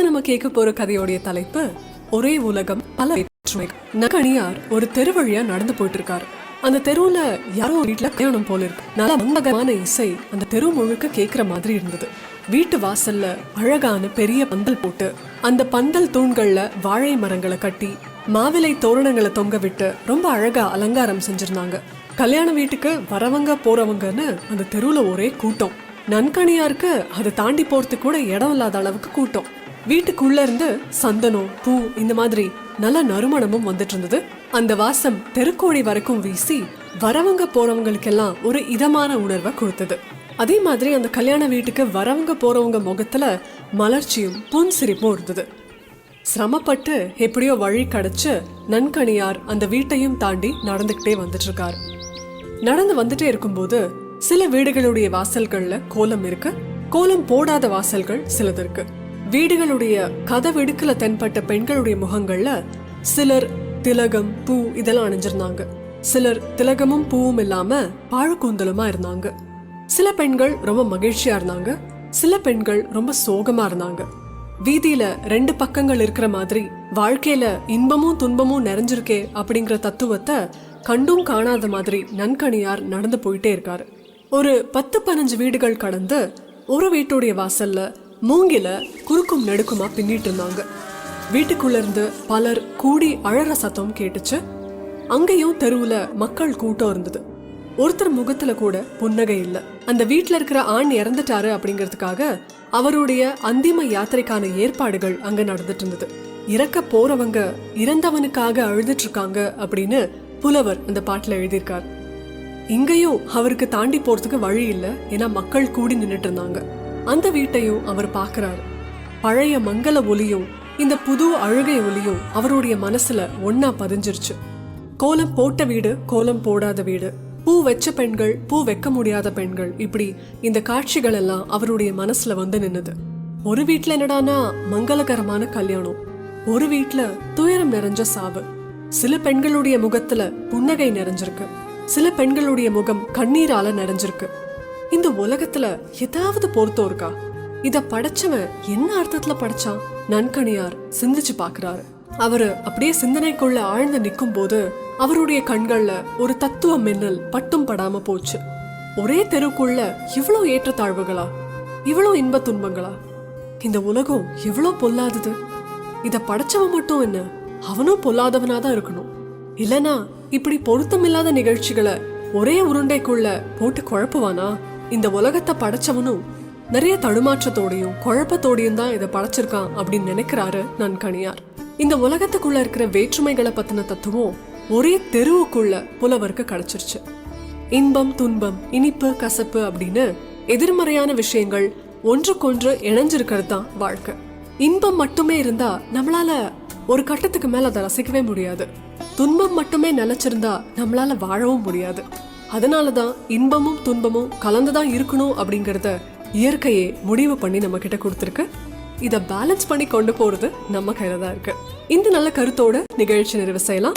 இப்ப நம்ம கேட்க போற கதையோடைய தலைப்பு ஒரே உலகம் பல வேற்றுமை நகணியார் ஒரு தெரு வழியா நடந்து போயிட்டு இருக்காரு அந்த தெருவுல யாரோ வீட்டுல கல்யாணம் போல இருக்கு. நல்ல மங்ககமான இசை அந்த தெரு முழுக்க கேக்குற மாதிரி இருந்தது. வீட்டு வாசல்ல அழகான பெரிய பந்தல் போட்டு அந்த பந்தல் தூண்கள்ல வாழை மரங்களை கட்டி மாவிலை தோரணங்களை தொங்க விட்டு ரொம்ப அழகா அலங்காரம் செஞ்சிருந்தாங்க. கல்யாண வீட்டுக்கு வரவங்க போறவங்கன்னு அந்த தெருவுல ஒரே கூட்டம். நன்கணியாருக்கு அதை தாண்டி போறதுக்கு கூட இடம் இல்லாத அளவுக்கு கூட்டம். வீட்டுக்குள்ள இருந்து சந்தனம் பூ இந்த மாதிரி நல்ல நறுமணமும் வந்துட்டு இருந்தது. அந்த வாசம் தெருக்கோடி வரைக்கும் வீசி வரவங்க போறவங்களுக்கெல்லாம் ஒரு இதமான உணர்வை கொடுத்தது. அதே மாதிரி அந்த கல்யாண வீட்டுக்கு வரவங்க போறவங்க முகத்துல மலர்ச்சியும் புன்சிரிப்பும் இருந்தது. சிரமப்பட்டு எப்படியோ வழி கிடைச்சு நன்கணியார் அந்த வீட்டையும் தாண்டி நடந்துகிட்டே வந்துட்டு இருக்காரு. நடந்து வந்துட்டே இருக்கும்போது சில வீடுகளுடைய வாசல்கள்ல கோலம் இருக்கு. கோலம் போடாத வாசல்கள் சிலது இருக்கு. வீடுகளுடைய கதவெடுக்கல தென்பட்ட பெண்களுடைய முகங்கள்ல சிலர் திலகம் பூ இதெல்லாம் அணிஞ்சிருந்தாங்க. சிலர் திலகமும் பூவும் இல்லாம பாழக்கூந்தலுமா இருந்தாங்க. சில பெண்கள் ரொம்ப மகிழ்ச்சியா இருந்தாங்க. சில பெண்கள் ரொம்ப சோகமா இருந்தாங்க. வீதியில ரெண்டு பக்கங்கள் இருக்கிற மாதிரி வாழ்க்கையில இன்பமும் துன்பமும் நிறைஞ்சிருக்கே அப்படிங்கிற தத்துவத்தை கண்டும் காணாத மாதிரி நன்கணியார் நடந்து போயிட்டே இருக்காரு. ஒரு பத்து பதினஞ்சு வீடுகள் கடந்து ஒரு வீட்டுடைய வாசல்ல மூங்கில குறுக்கும் நெடுக்குமா பின்னிட்டு இருந்தாங்க. வீட்டுக்குள்ள இருந்து பலர் கூடி அழற சத்தம் கேட்டுச்சு. அங்கேயும் தெருவுல மக்கள் கூட்டம் இருந்தது. ஒருத்தர் முகத்துல கூட புன்னகை இல்ல. அந்த வீட்டுல இருக்கிற ஆண் இறந்துட்டாரு அப்படிங்கிறதுக்காக அவருடைய அந்திம யாத்திரைக்கான ஏற்பாடுகள் அங்க நடந்துட்டு இருந்தது. இறக்க போறவங்க இறந்தவனுக்காக அழுதுட்டு இருக்காங்க அப்படின்னு புலவர் அந்த பாட்டுல எழுதியிருக்கார். இங்கேயும் அவருக்கு தாண்டி போறதுக்கு வழி இல்லை. ஏன்னா மக்கள் கூடி நின்னுட்டு இருந்தாங்க. அந்த வீட்டையும் அவர் பார்க்கறாரு. பழைய மங்கள ஒலியும் இந்த புது அழுகை ஒலியும் அவருடைய மனசுல ஒன்னா பதிஞ்சிருச்சு. கோலம் போட்ட வீடு கோலம் போடாத வீடு. பூ வச்ச பெண்கள் பூ வைக்க முடியாத பெண்கள். இப்படி இந்த காட்சிகள் எல்லாம் அவருடைய மனசுல வந்து நின்னுது. ஒரு வீட்டுல என்னடானா மங்களகரமான கல்யாணம். ஒரு வீட்டுல துயரம் நிறைஞ்ச சாவு. சில பெண்களுடைய முகத்துல புன்னகை நிறைஞ்சிருக்கு. சில பெண்களுடைய முகம் கண்ணீரால நிறைஞ்சிருக்கு. இந்த உலகத்துல ஏதாவது பொருத்தம் இருக்கா? இத படைச்சவன் என்ன அர்த்தத்துல படைச்சான்? நன்கணியார் சிந்திச்சு பாக்குறாரு. அவரு அப்படியே சிந்தனைக்குள்ள ஆழ்ந்து நிக்கும் போது அவருடைய கண்கள்ல ஒரு தத்துவ மின்னல் பட்டும் படாம போச்சு. ஒரே தெருக்குள்ள இவ்வளோ ஏற்றத்தாழ்வுகளா? இவ்வளோ இன்ப துன்பங்களா? இந்த உலகம் எவ்வளோ பொல்லாதது? இத படைச்சவன் மட்டும் என்ன? அவனும் பொல்லாதவனா தான் இருக்கணும். இல்லனா இப்படி பொருத்தமில்லாத நிகழ்ச்சிகளை ஒரே உருண்டைக்குள்ள போட்டு குழப்புவானா? இந்த உலகத்தை படைச்சவனும் நிறைய தடுமாற்றத்தோடையும் குழப்பத்தோடையும் தான் இதை படைச்சிருக்கான் அப்படின்னு நினைக்கிறாரு நன்கணியார். இந்த உலகத்துக்குள்ள இருக்கிற வேற்றுமைகளை பத்தின தத்துவம் ஒரே தெருவுக்குள்ள புலவருக்கு கிடைச்சிருச்சு. இன்பம் துன்பம் இனிப்பு கசப்பு அப்படின்னு எதிர்மறையான விஷயங்கள் ஒன்றுக்கொன்று இணைஞ்சிருக்கிறது தான் வாழ்க்கை. இன்பம் மட்டுமே இருந்தா நம்மளால ஒரு கட்டத்துக்கு மேல அதை ரசிக்கவே முடியாது. துன்பம் மட்டுமே நினைச்சிருந்தா நம்மளால வாழவும் முடியாது. அதனாலதான் இன்பமும் துன்பமும் கலந்துதான் இருக்கணும் அப்படிங்கிறத இயற்கையே முடிவு பண்ணி நம்ம கிட்ட கொடுத்துருக்கு. இத பேலன்ஸ் பண்ணி கொண்டு போறது நம்ம கையில தான் இருக்கு. இந்த நல்ல கருத்தோட நிகழ்ச்சி நிறைவு செய்யலாம்.